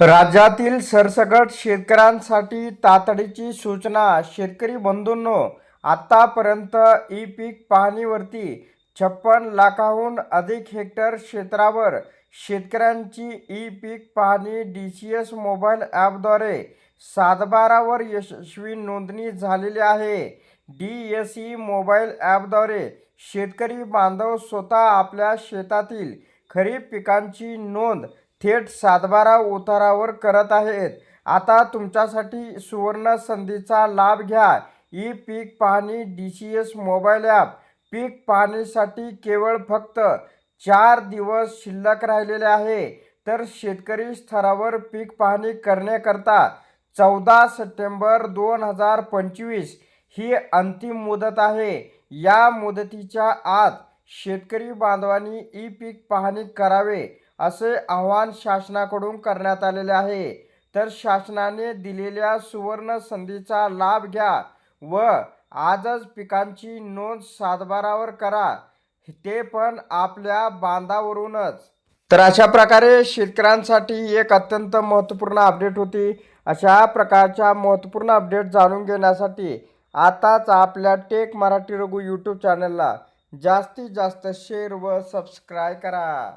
राज्यातील सरसकट शेतकऱ्यांसाठी तातडीची सूचना. शेतकरी बंधूंनो आतापर्यंत ई पीक पाहणीवरती छप्पन लाखाहून अधिक हेक्टर क्षेत्रावर शेतकऱ्यांची ई पीक पाहणी डी सी एस मोबाईल ॲपद्वारे सातबारावर यशस्वी नोंदणी झालेली आहे. डी एस ई मोबाईल ॲपद्वारे शेतकरी बांधव स्वतः आपल्या शेतातील खरीप पिकांची नोंद थेट सातबारा उतारावर करत आहेत. आता तुमच्यासाठी सुवर्ण संधीचा लाभ घ्या. ई पीक पाहणी D C S mobile app. पीक पाहणीसाठी केवळ फक्त चार दिवस शिल्लक राहिलेले आहे. तर शेतकरी स्तरावर पीक पाहणी करण्याकरता चौदा सप्टेंबर दोन हजार पंचवीस ही अंतिम मुदत आहे. या मुदतीच्या आत शेतकरी बांधवांनी ई पीक पाहणी करावे. असे आवाहन शासनाकडून करण्यात आलेले आहे. तर शासनाने दिलेल्या सुवर्ण संधीचा लाभ घ्या व आजच पिकांची नोंद सातबारावर करा. ते पण आपल्या बांधावरूनच. तर अशा प्रकारे शेतकऱ्यांसाठी एक अत्यंत महत्त्वपूर्ण अपडेट होती. अशा प्रकारच्या महत्त्वपूर्ण अपडेट जाणून घेण्यासाठी आताच आपल्या टेक मराठी रघु यूट्यूब चॅनलला जास्तीत जास्त शेअर व सबस्क्राईब करा.